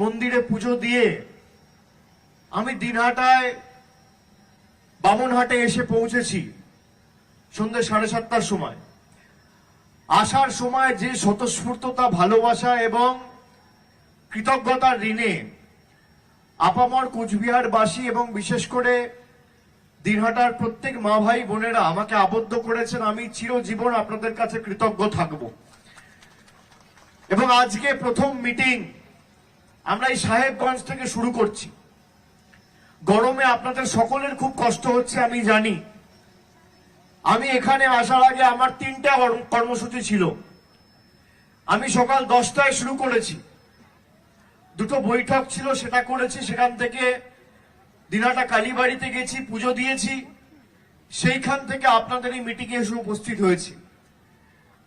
মন্দিরে পুজো দিয়ে আমি দিনহাটায় বামনহাটে এসে পৌঁছেছি সন্ধ্যে সাড়ে সাতটার সময়। আসার সময় যে স্বতঃস্ফূর্ততা, ভালোবাসা এবং কৃতজ্ঞতার ঋণে আপামর কুচবিহারবাসী এবং বিশেষ করে দিনহাটার প্রত্যেক মা ভাই বোনেরা আমাকে আবদ্ধ করেছেন, আমি চিরজীবন আপনাদের কাছে কৃতজ্ঞ থাকব। এবং আজকে প্রথম মিটিং আমরা এই সাহেবগঞ্জ থেকে শুরু করছি। গরমে আপনাদের সকলের খুব কষ্ট হচ্ছে, আমি জানি। আমি এখানে আসার আগে আমার তিনটা কর্ম- কর্মসূচি ছিল। আমি সকাল দশটায় শুরু করেছি। দুটো বৈঠক ছিল, সেটা করেছি। সেখান থেকে দিনাটা কালীবাড়িতে গেছি, পুজো দিয়েছি। সেইখান থেকে আপনাদের এই মিটিংয়ে এসে উপস্থিত হয়েছি।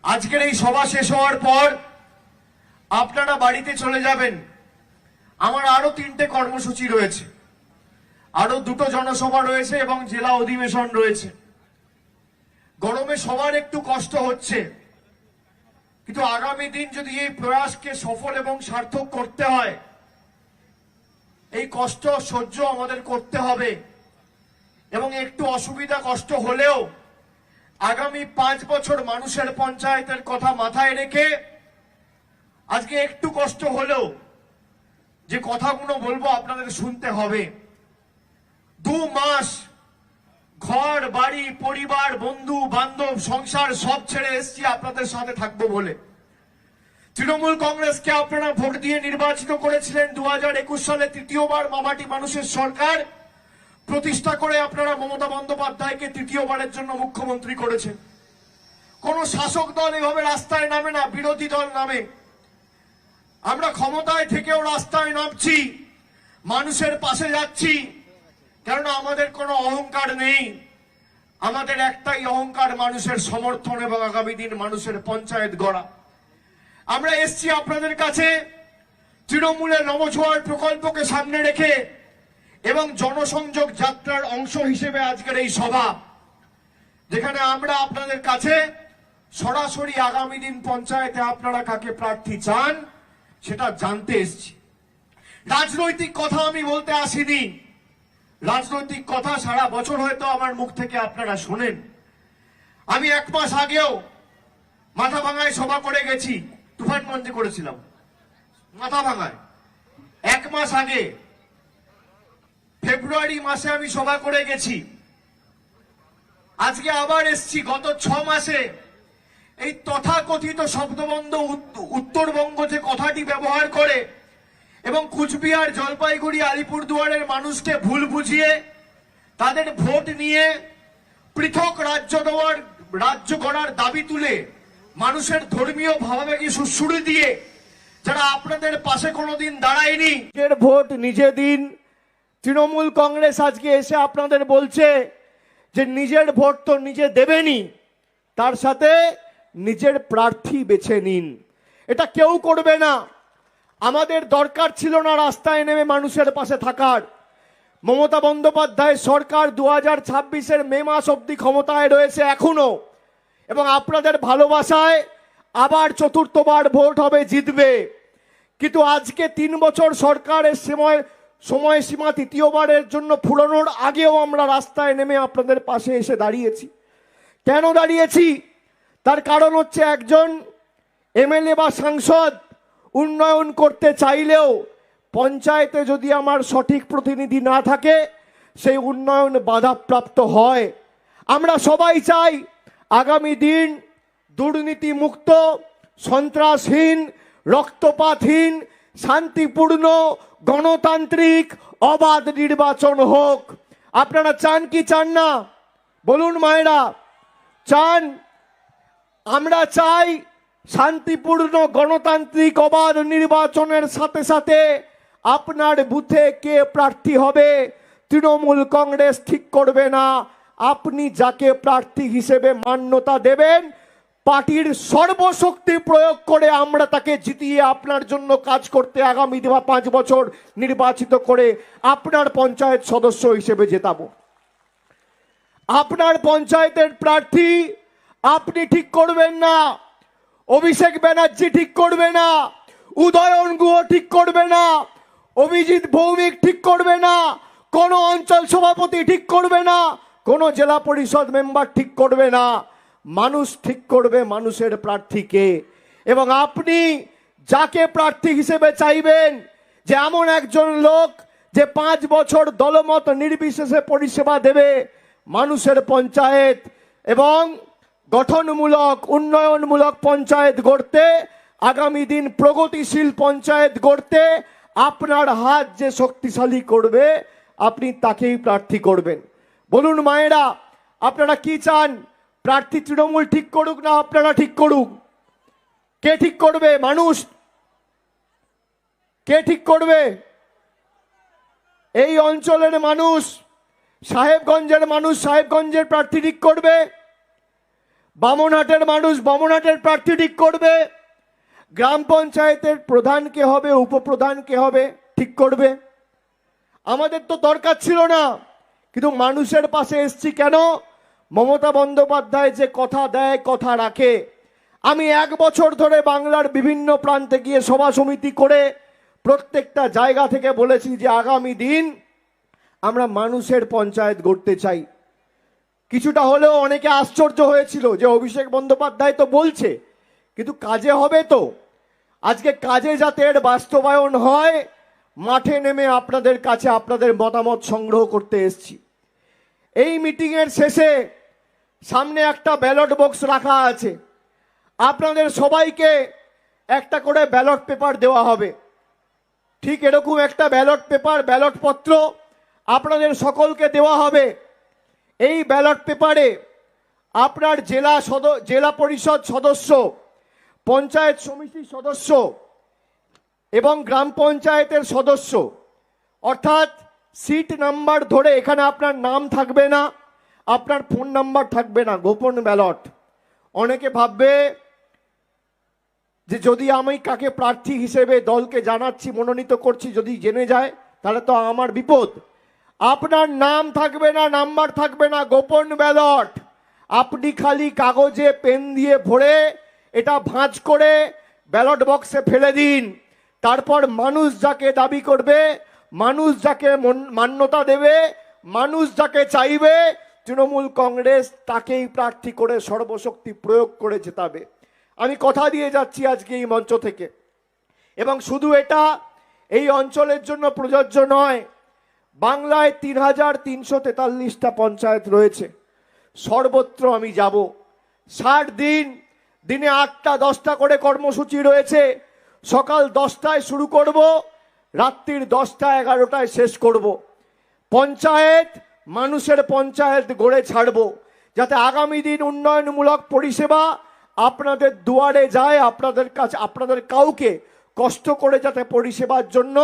আজকের এই সভা শেষ হওয়ার পর আপনারা বাড়িতে চলে যাবেন। আমার আরও তিনটে কর্মসূচি রয়েছে। আরও দুটো জনসভা রয়েছে এবং জেলা অধিবেশন রয়েছে। গরমে সবার একটু কষ্ট হচ্ছে। কিন্তু আগামী দিন যদি এই প্রয়াসকে সফল এবং সার্থক করতে হয়, এই কষ্ট সহ্য আমাদের করতে হবে এবং একটু অসুবিধা কষ্ট হলেও আগামী পাঁচ বছর মানুষের পঞ্চায়েতের কথা মাথায় রেখে আজকে একটু কষ্ট হলেও যে কথাগুলো বলব আপনাদের শুনতে হবে। দু মাস ঘর, বাড়ি, পরিবার, বন্ধু, বান্ধব, সংসার সব ছেড়ে এসছি আপনাদের সাথে থাকব বলে। তৃণমূল কংগ্রেসকে আপনারা ভোট দিয়ে নির্বাচিত করেছিলেন দু হাজার একুশ সালে তৃতীয়বার মামাটি মানুষের সরকার। প্রতিষ্ঠা করে আপনারা মমতা বন্দ্যোপাধ্যায়কে তৃতীয়বারের জন্য মুখ্যমন্ত্রী করেছেন। কোন শাসক দল এভাবে রাস্তায় নামে না, বিরোধী দল নামে। আমরা ক্ষমতায় থেকেও রাস্তায় নামছি, মানুষের পাশে যাচ্ছি, কেননা আমাদের কোনো অহংকার নেই। আমাদের একটাই অহংকার মানুষের সমর্থন এবং আগামী দিন মানুষের পঞ্চায়েত গড়া। আমরা এসছি আপনাদের কাছে তৃণমূলের নবজোয়ার প্রকল্পকে সামনে রেখে এবং জনসংযোগ যাত্রার অংশ হিসেবে আজকের এই সভা, যেখানে আমরা আপনাদের কাছে সরাসরি আগামী দিন পঞ্চায়েতে আপনারা কাকে প্রার্থী চান সেটা জানতে এসছি। রাজনৈতিক কথা আমি বলতে আসিনি। রাজনৈতিক কথা সারা বছর হয়তো আমার মুখ থেকে আপনারা শোনেন। আমি এক মাস আগেও মাথা ভাঙায় সভা করে গেছি, তুফানগঞ্জে করেছিলাম। মাথা ভাঙায় এক মাস আগে, ফেব্রুয়ারি মাসে আমি সভা করে গেছি। আজকে আবার এসছি, গত ছ মাসে এই তথাকথিত শব্দবন্ধ উত্ত- উত্তরবঙ্গ যে কথাটি ব্যবহার করে এবং কুচবিহার, জলপাইগুড়ি, আলিপুরদুয়ারের মানুষকে ভুল বুঝিয়ে তাদের ভোট নিয়ে পৃথক রাজ্য দেওয়ার, রাজ্য গড়ার দাবি তুলে মানুষের ধর্মীয় ভাবাবেগী সুশ্রুড়ি দিয়ে যারা আপনাদের পাশে কোনোদিন দাঁড়ায়নি, নিজের ভোট নিজে দিন। তৃণমূল কংগ্রেস আজকে এসে আপনাদের বলছে যে নিজের ভোট তো নিজে দেবেনি তার সাথে নিজের প্রার্থী বেছে নিন। এটা কেউ করবে না। আমাদের দরকার ছিল না রাস্তায় নেমে মানুষের পাশে থাকার। মমতা বন্দ্যোপাধ্যায় সরকার দু হাজার ছাব্বিশের মে মাস অব্দি ক্ষমতায় রয়েছে এখনও। এবং আপনাদের ভালোবাসায় আবার চতুর্থবার ভোট হবে জিতবে। কিন্তু আজকে তিন বছর সরকারের সময়, সময়সীমা তৃতীয়বারের জন্য ফুরানোর আগেও আমরা রাস্তায় নেমে আপনাদের পাশে এসে দাঁড়িয়েছি। কেন দাঁড়িয়েছি? তার কারণ হচ্ছে একজন এমএলএ বা সাংসদ উন্নয়ন করতে চাইলেও পঞ্চায়েতে যদি আমার সঠিক প্রতিনিধি না থাকে, সেই উন্নয়ন বাধাপ্রাপ্ত হয়। আমরা সবাই চাই আগামী দিন দুর্নীতি মুক্ত সন্ত্রাসহীন, রক্তপাতহীন, শান্তিপূর্ণ, গণতান্ত্রিক, অবাধ নির্বাচন হোক। আপনারা চান কি চান না? বলুন মায়েরা, চান আমরা চাই শান্তিপূর্ণ গণতান্ত্রিক অবাধ নির্বাচনের সাথে সাথে আপনার বুথে কে প্রার্থী হবে? তৃণমূল কংগ্রেস ঠিক করবে না। আপনি যাকে প্রার্থী হিসেবে মান্যতা দেবেন, পার্টির সর্বশক্তি প্রয়োগ করে আমরা তাকে জিতিয়ে আপনার জন্য কাজ করতে আগামী দেওয়া পাঁচ বছর নির্বাচিত করে আপনার পঞ্চায়েত সদস্য হিসেবে জেতাবো। আপনার পঞ্চায়েতের প্রার্থী আপনি ঠিক করবেন না। অভিষেক ব্যানার্জি ঠিক করবে না। উদয়ন গুহ ঠিক করবে না। অভিজিৎ ভৌমিক ঠিক করবে না। কোনো অঞ্চল সভাপতি ঠিক করবে না। কোনো জেলা পরিষদ মেম্বার ঠিক করবে না। মানুষ ঠিক করবে মানুষের প্রার্থীকে। এবং আপনি যাকে প্রার্থী হিসেবে চাইবেন, যে এমন একজন লোক যে পাঁচ বছর দলমত নির্বিশেষে পরিষেবা দেবে মানুষের পঞ্চায়েত এবং গঠনমূলক, উন্নয়নমূলক পঞ্চায়েত গড়তে, আগামী দিন প্রগতিশীল পঞ্চায়েত গড়তে আপনার হাত যে শক্তিশালী করবে, আপনি তাকেই প্রার্থী করবেন। বলুন মায়েরা, আপনারা কি চান? প্রার্থী তৃণমূল ঠিক করুক না আপনারা ঠিক করুক? কে ঠিক করবে? মানুষ? কে ঠিক করবে? এই অঞ্চলের মানুষ, সাহেবগঞ্জের মানুষ সাহেবগঞ্জের প্রার্থী ঠিক করবে? বামনহাটের মানুষ বামনহাটের প্রার্থী ঠিক করবে। গ্রাম পঞ্চায়েতের প্রধান কে হবে, উপপ্রধান কে হবে, ঠিক করবে। আমাদের তো দরকার ছিল না, কিন্তু মানুষের পাশে এসছি কেন? মমতা বন্দ্যোপাধ্যায় যে কথা দেয়, কথা রাখে। আমি এক বছর ধরে বাংলার বিভিন্ন প্রান্তে গিয়ে সভা সমিতি করে প্রত্যেকটা জায়গা থেকে বলেছি যে আগামী দিন আমরা মানুষের পঞ্চায়েত গড়তে চাই। কিছুটা হলেও অনেকে আশ্চর্য হয়েছিল যে অভিষেক বন্দ্যোপাধ্যায় তো বলছে, কিন্তু কাজে হবে তো। আজকে কাজে যাতে এর বাস্তবায়ন হয়, মাঠে নেমে আপনাদের কাছে আপনাদের মতামত সংগ্রহ করতে এসছি। এই মিটিংয়ের শেষে সামনে একটা ব্যালট বক্স রাখা আছে। আপনাদের সবাইকে একটা করে ব্যালট পেপার দেওয়া হবে। ঠিক এরকম একটা ব্যালট পেপার, ব্যালট পত্র আপনাদের সকলকে দেওয়া হবে। এই ব্যালট পেপারে আপনার জেলা সদ, জেলা পরিষদ সদস্য, পঞ্চায়েত সমিতির সদস্য এবং গ্রাম পঞ্চায়েতের সদস্য। অর্থাৎ সিট নাম্বার ধরে এখানে আপনার নাম থাকবে না, আপনার ফোন নাম্বার থাকবে না, গোপন ব্যালট। অনেকে ভাববে যে যদি আমি কাকে প্রার্থী হিসেবে দলকে জানাচ্ছি, মনোনীত করছি, যদি জেনে যায়, তাহলে তো আমার বিপদ। আপনার নাম থাকবে না, নাম্বার থাকবে না, গোপন ব্যালট। আপনি খালি কাগজে, পেন দিয়ে ভরে এটা ভাঁজ করে ব্যালট বক্সে ফেলে দিন। তারপর মানুষ যাকে দাবি করবে, মানুষ যাকে মান্যতা দেবে, মানুষ যাকে চাইবে, তৃণমূল কংগ্রেস তাকেই প্রার্থী করে সর্বশক্তি প্রয়োগ করে জেতাবে। আমি কথা দিয়ে যাচ্ছি আজকে এই মঞ্চ থেকে। এবং শুধু এটা, এই অঞ্চলের জন্য প্রযোজ্য নয় বাংলায় তিন হাজার তিনশো তেতাল্লিশটা পঞ্চায়েত রয়েছে। সর্বত্র আমি যাব। ষাট দিন, দিনে আটটা, দশটা করে কর্মসূচি রয়েছে। সকাল দশটায় শুরু করব, রাত্রির দশটা, এগারোটায় শেষ করব। পঞ্চায়েত, মানুষের পঞ্চায়েত গড়ে ছাড়ব, যাতে আগামী দিন উন্নয়নমূলক পরিষেবা আপনাদের দুয়ারে যায়, আপনাদের কাছে, আপনাদের কাউকে কষ্ট করে যাতে পরিষেবার জন্য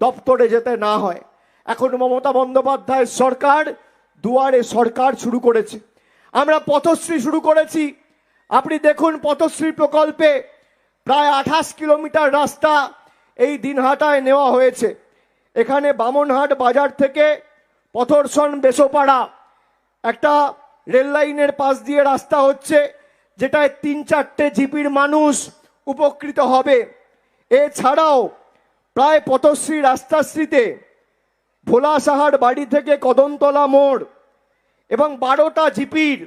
দপ্তরে যেতে না হয়। এখন মমতা বন্দ্যোপাধ্যায়ের সরকার দুয়ারে সরকার শুরু করেছে। আমরা পথশ্রী শুরু করেছি। আপনি দেখুন পথশ্রী প্রকল্পে প্রায় আঠাশ কিলোমিটার রাস্তা এই দিনহাটায় নেওয়া হয়েছে। এখানে বামনহাট বাজার থেকে পথরসন বেসোপাড়া একটা রেল লাইনের পাশ দিয়ে রাস্তা হচ্ছে, যেটায় তিন চারটে জিপির মানুষ উপকৃত হবে। এছাড়াও প্রায় পথশ্রী রাস্তাশ্রীতে ভোলা সাহার বাড়ি থেকে কদমতলা মোড় এবং বারোটা জিপির,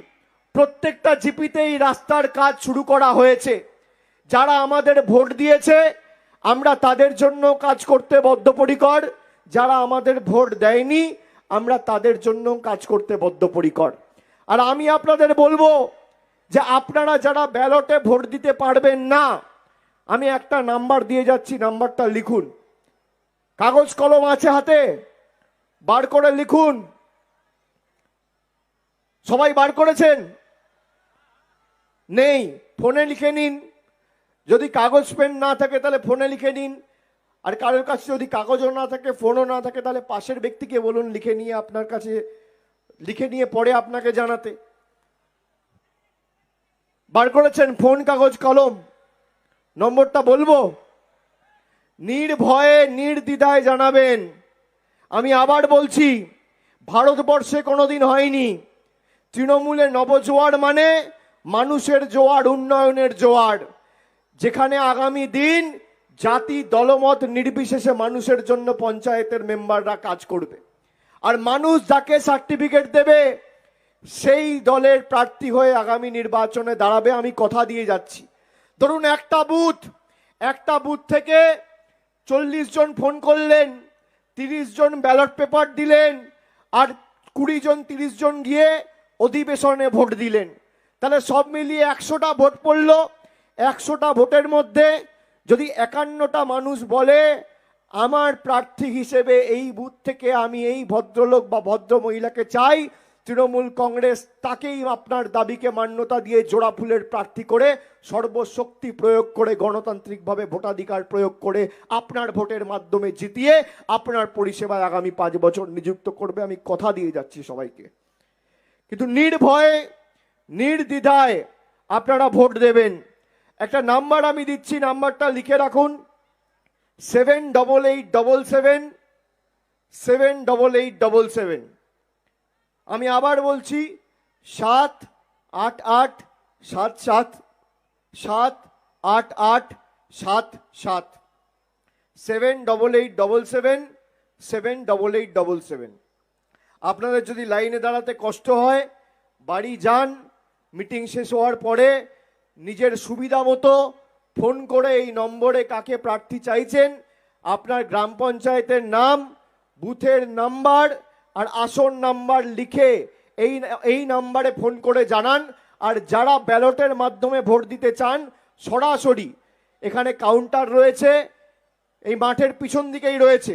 প্রত্যেকটা জিপিতেই রাস্তার কাজ শুরু করা হয়েছে। যারা আমাদের ভোট দিয়েছে, আমরা তাদের জন্য কাজ করতে বদ্ধপরিকর। যারা আমাদের ভোট দেয়নি, আমরা তাদের জন্য কাজ করতে বদ্ধপরিকর। আর আমি আপনাদের বলব যে আপনারা যারা ব্যালটে ভোট দিতে পারবেন না, আমি একটা নাম্বার দিয়ে যাচ্ছি, নাম্বারটা লিখুন। কাগজ কলম আছে হাতে? বার করে লিখুন। সবাই বার করেছেন? নেই, ফোনে লিখে নিন। যদি কাগজ পেন না থাকে তাহলে ফোনে লিখে নিন। আর কারোর কাছে যদি কাগজও না থাকে, ফোনও না থাকে, তাহলে পাশের ব্যক্তিকে বলুন, লিখে নিয়ে আপনার কাছে, লিখে নিয়ে পরে আপনাকে জানাতে। বার করেছেন? ফোন, কাগজ, কলম। নম্বরটা বলব? নির্ভয়ে, নির্দ্বিধায় জানাবেন। আমি আবার বলছি, ভারতবর্ষে কোনোদিন হয়নি। তৃণমূলে নবজোয়ার মানে মানুষের জোয়ার, উন্নয়নের জোয়ার। যেখানে আগামী দিন জাতি দলমত নির্বিশেষে মানুষের জন্য পঞ্চায়েতের মেম্বাররা কাজ করবে। আর মানুষ যাকে সার্টিফিকেট দেবে, সেই দলের প্রার্থী হয়ে আগামী নির্বাচনে দাঁড়াবে, আমি কথা দিয়ে যাচ্ছি। ধরুন একটা বুথ একটা বুথ থেকে চল্লিশ জন ফোন করলেন তিরিশ জন ব্যালট পেপার দিলেন আর কুড়ি জন, তিরিশ জন গিয়ে অধিবেশনে ভোট দিলেন। তাহলে সব মিলিয়ে একশোটা ভোট পড়ল। একশোটা ভোটের মধ্যে যদি একান্নটা মানুষ বলে, আমার প্রার্থী হিসেবে এই বুথ থেকে আমি এই ভদ্রলোক বা ভদ্র মহিলাকে চাই তৃণমূল কংগ্রেস তাকেই আপনার দাবিকে মান্যতা দিয়ে জোড়া ফুলের প্রার্থী করে সর্বশক্তি প্রয়োগ করে, গণতান্ত্রিকভাবে ভোটাধিকার প্রয়োগ করে আপনার ভোটের মাধ্যমে জিতিয়ে আপনার পরিষেবায় আগামী পাঁচ বছর নিযুক্ত করবে। আমি কথা দিয়ে যাচ্ছি সবাইকে। কিন্তু নির্ভয়ে, নির্দ্বিধায় আপনারা ভোট দেবেন। একটা নাম্বার আমি দিচ্ছি, নাম্বারটা লিখে রাখুন। Seven double eight double seven seven double eight double seven আমি আবার বলছি, সাত আট আট, সাত সাত সাত আট আট, সাত সাত। Seven double eight double seven seven double eight double seven. আপনাদের যদি লাইনে দাঁড়াতে কষ্ট হয়, বাড়ি যান, মিটিং শেষ হওয়ার পরে নিজের সুবিধা মতো ফোন করে এই নম্বরে কাকে প্রার্থী চাইছেন, আপনার গ্রাম পঞ্চায়েতের নাম, বুথের নাম্বার আর আসন নাম্বার লিখে এই এই নাম্বারে ফোন করে জানান। আর যারা ব্যালটের মাধ্যমে ভোট দিতে চান, সরাসরি এখানে কাউন্টার রয়েছে, এই মাঠের পিছন দিকেই রয়েছে।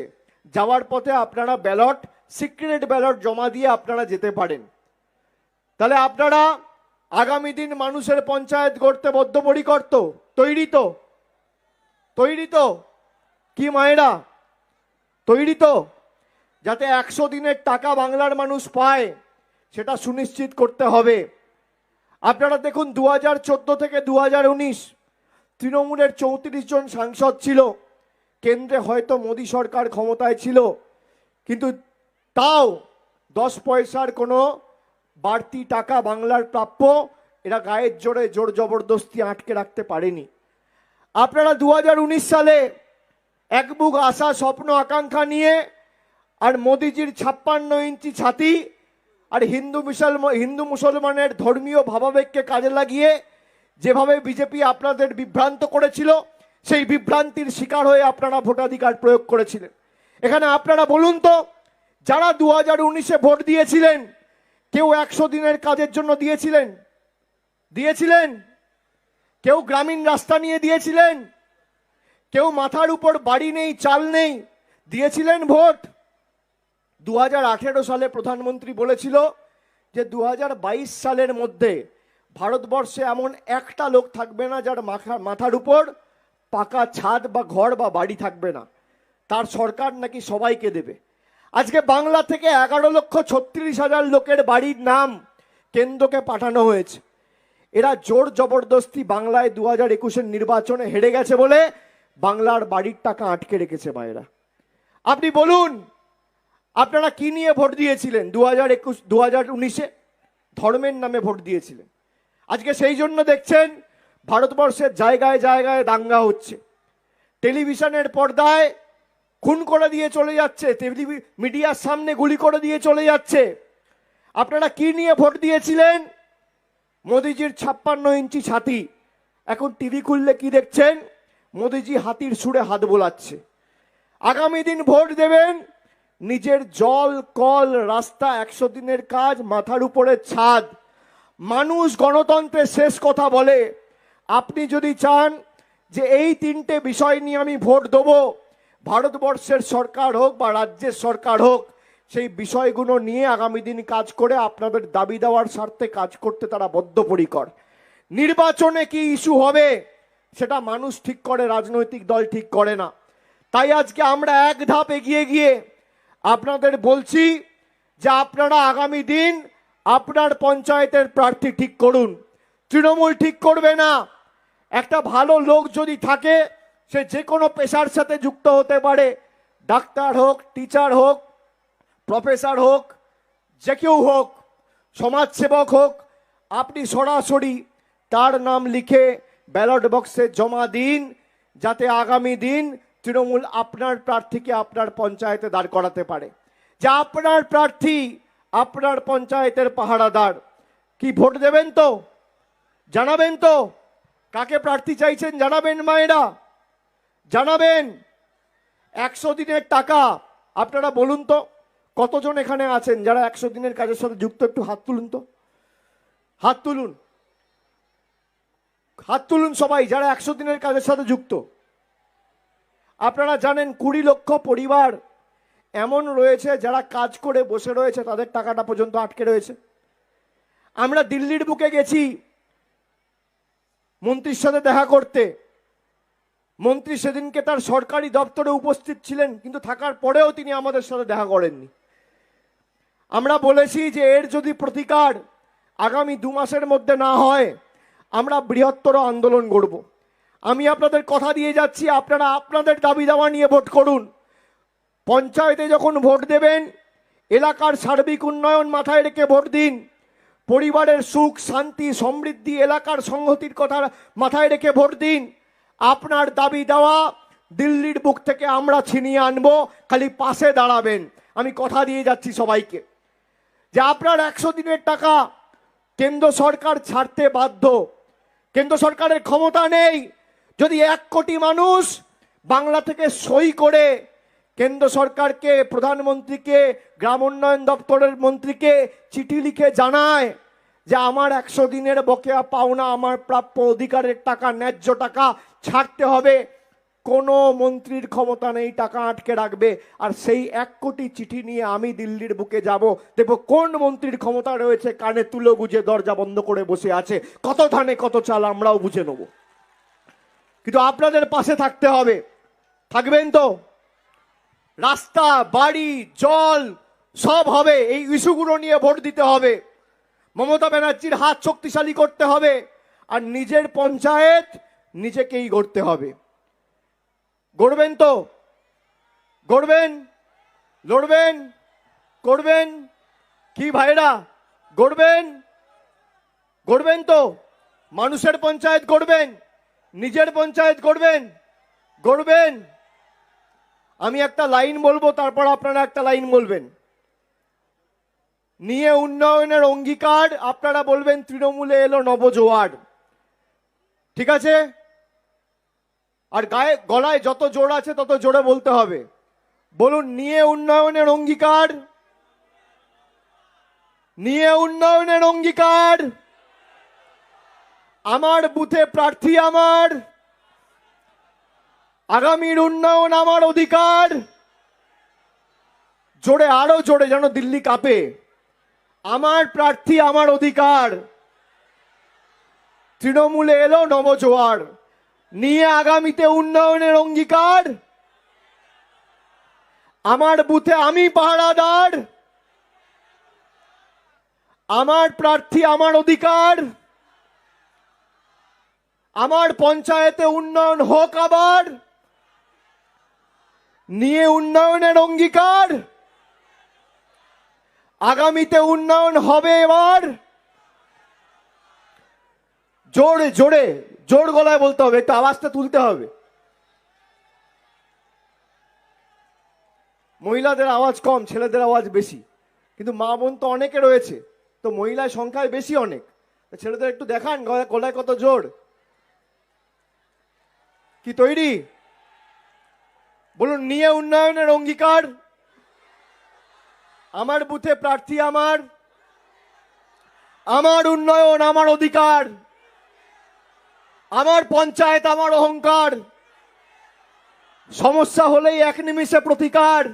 যাওয়ার পথে আপনারা ব্যালট, সিক্রেট ব্যালট জমা দিয়ে আপনারা যেতে পারেন। তাহলে আপনারা আগামী দিন মানুষের পঞ্চায়েত গড়তে বদ্ধপরিকর তো? তৈরি তো? তৈরি তো? কি মায়েরা? তৈরি তো? যাতে একশো দিনের টাকা বাংলার মানুষ পায়, সেটা সুনিশ্চিত করতে হবে। আপনারা দেখুন দু হাজার চোদ্দ থেকে দু হাজার উনিশ তৃণমূলের চৌত্রিশ জন সাংসদ ছিল। কেন্দ্রে হয়তো মোদী সরকার ক্ষমতায় ছিল, কিন্তু তাও দশ পয়সার কোনো বাড়তি টাকা বাংলার প্রাপ্য, এরা গায়ের জোরে জোর জবরদস্তি আটকে রাখতে পারেনি। আপনারা দু হাজার উনিশ সালে এক বুক আশা, স্বপ্ন, আকাঙ্ক্ষা নিয়ে আর মোদিজির ছাপ্পান্ন ইঞ্চি ছাতি আর হিন্দু মুসলমান হিন্দু মুসলমানের ধর্মীয় ভাবাবেগকে কাজে লাগিয়ে যেভাবে বিজেপি আপনাদের বিভ্রান্ত করেছিল, সেই বিভ্রান্তির শিকার হয়ে আপনারা ভোটাধিকার প্রয়োগ করেছিলেন। এখানে আপনারা বলুন তো, যারা দু হাজার উনিশে ভোট দিয়েছিলেন, কেউ একশো দিনের কাজের জন্য দিয়েছিলেন? দিয়েছিলেন? কেউ গ্রামীণ রাস্তা নিয়ে দিয়েছিলেন? কেউ মাথার উপর বাড়ি নেই, চাল নেই, দিয়েছিলেন ভোট? দু হাজার আঠেরো সালে প্রধানমন্ত্রী বলেছিল যে দু হাজার বাইশ সালের মধ্যে ভারতবর্ষে এমন একটা লোক থাকবে না যার মাথা মাথার উপর পাকা ছাদ বা ঘর বা বাড়ি থাকবে না। তার সরকার নাকি সবাইকে দেবে। আজকে বাংলা থেকে এগারো লক্ষ ছত্রিশ হাজার লোকের বাড়ির নাম কেন্দ্রকে পাঠানো হয়েছে। এরা জোর জবরদস্তি বাংলায় দু হাজার একুশের নির্বাচনে হেরে গেছে বলে বাংলার বাড়ির টাকা আটকে রেখেছে বাইরা আপনি বলুন আপনারা কি নিয়ে ভোট দিয়েছিলেন? দু হাজার একুশ দু হাজার উনিশে? ধর্মের নামে ভোট দিয়েছিলেন। আজকে সেই জন্য দেখছেন, ভারতবর্ষের জায়গায় জায়গায় দাঙ্গা হচ্ছে। টেলিভিশনের পর্দায় খুন করে দিয়ে চলে যাচ্ছে মিডিয়ার সামনে গুলি করে দিয়ে চলে যাচ্ছে। আপনারা কি নিয়ে ভোট দিয়েছিলেন? মোদিজির ছাপ্পান্ন ইঞ্চি ছাতি। এখন টিভি খুললে কি দেখছেন? মোদিজি হাতির সুরে হাত বোলাচ্ছে। আগামী দিন ভোট দেবেন নিজের জল, কল, রাস্তা একশো দিনের কাজ, মাথার উপরে ছাদ। মানুষ গণতন্ত্রের শেষ কথা বলে, আপনি যদি চান যে এই তিনটে বিষয় নিয়ে আমি ভোট দেবো, ভারতবর্ষের সরকার হোক বা রাজ্যের সরকার হোক, সেই বিষয়গুলো নিয়ে আগামী দিন কাজ করে আপনাদের দাবি দেওয়ার স্বার্থে কাজ করতে তারা বদ্ধপরিকর। নির্বাচনে কি ইস্যু হবে, সেটা মানুষ ঠিক করে, রাজনৈতিক দল ঠিক করে না। তাই আজকে আমরা এক ধাপ এগিয়ে গিয়ে আপনাদের বলছি যে আপনারা আগামী দিন আপনার পঞ্চায়েতের প্রার্থী ঠিক করুন। তৃণমূল ঠিক করবে না। একটা ভালো লোক যদি থাকে, সে যে কোনো পেশার সাথে যুক্ত হতে পারে। ডাক্তার হোক, টিচার হোক, প্রফেসর হোক, যে কেউ হোক, সমাজসেবক হোক, আপনি সরাসরি তার নাম লিখে ব্যালট বক্সে জমা দিন, যাতে আগামী দিন তৃণমূল আপনার প্রার্থীকে আপনার পঞ্চায়েতে দাঁড় করাতে পারে। যে আপনার প্রার্থী, আপনার পঞ্চায়েতের পাহারাদার। কি ভোট দেবেন তো? জানাবেন তো? কাকে প্রার্থী চাইছেন জানাবেন মায়েরা? জানাবেন? একশো দিনের টাকা, আপনারা বলুন তো, কতজন এখানে আছেন যারা একশো দিনের কাজের সাথে যুক্ত? একটু হাত তুলুন তো। হাত তুলুন। হাত তুলুন সবাই যারা একশো দিনের কাজের সাথে যুক্ত। আপনারা জানেন কুড়ি লক্ষ পরিবার এমন রয়েছে যারা কাজ করে বসে রয়েছে, তাদের টাকাটা পর্যন্ত আটকে রয়েছে। আমরা দিল্লির বুকে গেছি মন্ত্রীর সাথে দেখা করতে। মন্ত্রী সেদিনকে তার সরকারি দপ্তরে উপস্থিত ছিলেন, কিন্তু থাকার পরেও তিনি আমাদের সাথে দেখা করেননি। আমরা বলেছি যে এর যদি প্রতিকার আগামী দু মাসের মধ্যে না হয়, আমরা বৃহত্তর আন্দোলন করব আমি আপনাদের কথা দিয়ে যাচ্ছি, আপনারা আপনাদের দাবি দাওয়া নিয়ে ভোট করুন। পঞ্চায়েতে যখন ভোট দেবেন, এলাকার সার্বিক উন্নয়ন মাথায় রেখে ভোট দিন। পরিবারের সুখ, শান্তি, সমৃদ্ধি এলাকার সংহতির কথা মাথায় রেখে ভোট দিন। আপনার দাবি দেওয়া দিল্লির বুক থেকে আমরা ছিনিয়ে আনব, খালি পাশে দাঁড়াবেন। আমি কথা দিয়ে যাচ্ছি সবাইকে। যে আপনার একশো দিনের টাকা কেন্দ্র সরকার ছাড়তে বাধ্য। কেন্দ্র সরকারের ক্ষমতা নেই যদি এক কোটি মানুষ বাংলা থেকে সই করে কেন্দ্র সরকারকে, প্রধানমন্ত্রীকে, গ্রাম উন্নয়ন দপ্তরের মন্ত্রীকে চিঠি লিখে জানায় যে আমার একশো দিনের বকেয়া পাওনা, আমার প্রাপ্য অধিকারের টাকা, ন্যায্য টাকা ছাড়তে হবে। কোনো মন্ত্রীর ক্ষমতা নেই, টাকা আটকে রাখবে। আর সেই এক কোটি চিঠি নিয়ে আমি দিল্লির বুকে যাব। দেখব কোন মন্ত্রীর ক্ষমতা রয়েছে, কানে তুলো গুজে দরজা বন্ধ করে বসে আছে। কত ধানে কত চাল, আমরাও বুঝে নেব। কিন্তু আপনাদের পাশে থাকতে হবে। থাকবেন তো? রাস্তা, বাড়ি, জল, সব হবে। এই ইস্যুগুলো নিয়ে ভোট দিতে হবে। মমতা ব্যানার্জির হাত শক্তিশালী করতে হবে আর নিজের পঞ্চায়েত নিজেকেই গড়তে হবে। গড়বেন তো? গড়বেন? লড়বেন? করবেন? কি ভাইরা? গড়বেন? গড়বেন তো? মানুষের পঞ্চায়েত গড়বেন? নিজের পঞ্চায়েত গড়বেন গড়বেন। আমি একটা লাইন বলব, তারপর আপনারা একটা লাইন বলবেন। নিয়ে উন্নয়নের অঙ্গীকার, আপনারা বলবেন তৃণমূলে এলো নবজোয়ার। ঠিক আছে? আর গায়ে, গলায় যত জোর আছে তত জোরে বলতে হবে। বলুন, নিয়ে উন্নয়নের অঙ্গীকার, নিয়ে উন্নয়নের অঙ্গীকার। আমার বুথে প্রার্থী আমার। আগামীর উন্নয়ন আমার অধিকার। জোরে, আরও জোরে, যেন দিল্লি কাঁপে। আমার প্রার্থী আমার অধিকার। তৃণমূলে এলো নবজোয়ার। নিয়ে আগামীতে উন্নয়নের অঙ্গীকার। আমার বুথে আমি পাহারাদার। আমার প্রার্থী আমার অধিকার। আমার পঞ্চায়েতে উন্নয়ন হোক আবার, নিয়ে উন্নয়নের অঙ্গীকার, আগামীতে উন্নয়ন হবে এবার। জোরে জোরে, জোর গলায় বলতে হবে, একটু আওয়াজটা তুলতে হবে। মহিলাদের আওয়াজ কম, ছেলেদের আওয়াজ বেশি, কিন্তু মা বোন তো অনেকে রয়েছে, তো মহিলার সংখ্যায় বেশি অনেক। ছেলেদের একটু দেখান, গলায় কত জোর। কি তৈরি? বলুন, নিয়ে উন্নয়নের অঙ্গীকার। আমার বুথে প্রার্থী আমার। আমার উন্নয়ন, আমার অধিকার। আমার পঞ্চায়েত, আমার অহংকার। সমস্যা হলেই এক নিমিষে প্রতিকার।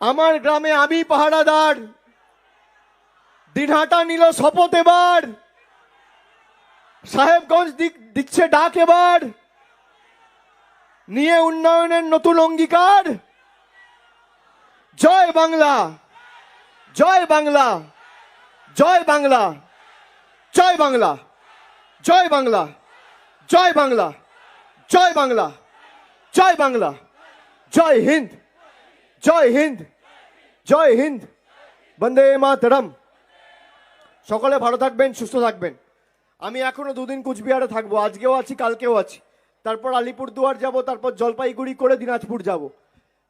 আমার গ্রামে আমি পাহারাদার। দিনহাটা নিল শপথ এবার। সাহেবগঞ্জ দিচ্ছে ডাক এবার। নিয়ে উন্নয়নের নতুন অঙ্গীকার। জয় বাংলা। জয় বাংলা। জয় বাংলা। জয় বাংলা। জয় বাংলা। জয় বাংলা। জয় বাংলা। জয় বাংলা। জয় হিন্দ। জয় হিন্দ। জয় হিন্দ। বন্দে মাতরম। সকলে ভালো থাকবেন, সুস্থ থাকবেন। আমি এখনও দুদিন কুচবিহারে থাকব, আজকেও আছি, কালকেও আছি। তারপর আলিপুরদুয়ার যাব, তারপর জলপাইগুড়ি করে দিনাজপুর যাব।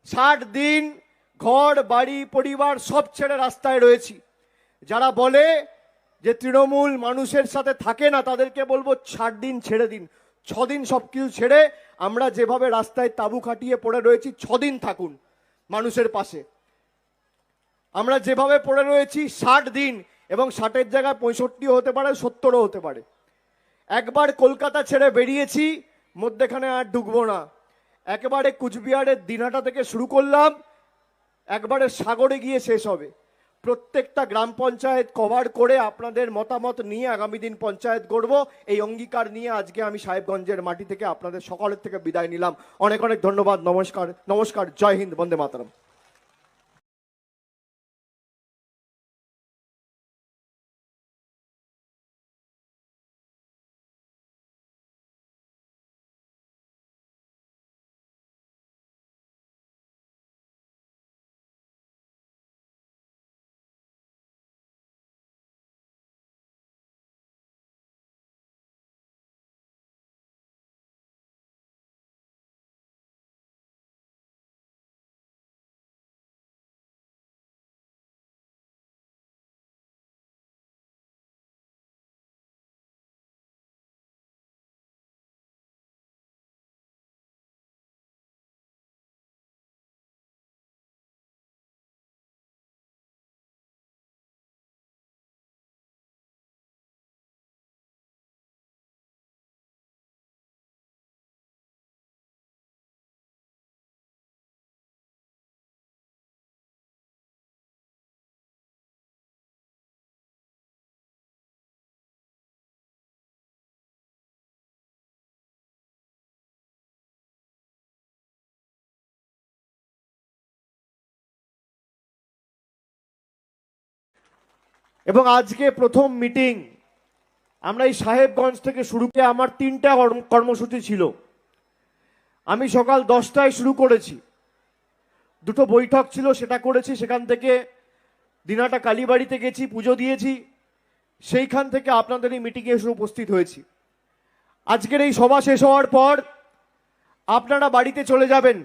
ষাট দিন ঘর, বাড়ি, পরিবার সব ছেড়ে রাস্তায় রয়েছি। যারা বলে যে তৃণমূল মানুষের সাথে থাকে না, তাদেরকে বলব ষাট দিন ছেড়ে দিন। ছদিন সব কিছু ছেড়ে আমরা যেভাবে রাস্তায় তাবু খাটিয়ে পড়ে রয়েছি ছদিন থাকুন মানুষের পাশে। আমরা যেভাবে পড়ে রয়েছি, ষাট দিন এবং ষাটের জায়গায় পঁয়ষট্টিও হতে পারে, সত্তরও হতে পারে। একবার কলকাতা ছেড়ে বেরিয়েছি, মধ্যেখানে আর ঢুকবো না। একেবারে কুচবিহারের দিনহাটা থেকে শুরু করলাম, একবারে সাগরে গিয়ে শেষ হবে। প্রত্যেকটা গ্রাম পঞ্চায়েত কভার করে আপনাদের মতামত নিয়ে আগামী দিন পঞ্চায়েত গড়ব। এই অঙ্গীকার নিয়ে আজকে আমি সাহেবগঞ্জের মাটি থেকে আপনাদের সকলের থেকে বিদায় নিলাম। অনেক অনেক ধন্যবাদ, নমস্কার নমস্কার, জয় হিন্দ, বন্দে মাতরম। এবং আজকে প্রথম মিটিং। আমরা এই সাহেবগঞ্জ থেকে শুরু করে আমার তিনটা কর্ম- কর্মসূচি ছিল। আমি সকাল দশটায় শুরু করেছি। দুটো বৈঠক ছিল, সেটা করেছি। সেখান থেকে দিনাটা কালীবাড়িতে গেছি, পুজো দিয়েছি। সেইখান থেকে আপনাদের এই মিটিংয়ে এসে উপস্থিত হয়েছি। আজকের এই সভা শেষ হওয়ার পর আপনারা বাড়িতে চলে যাবেন।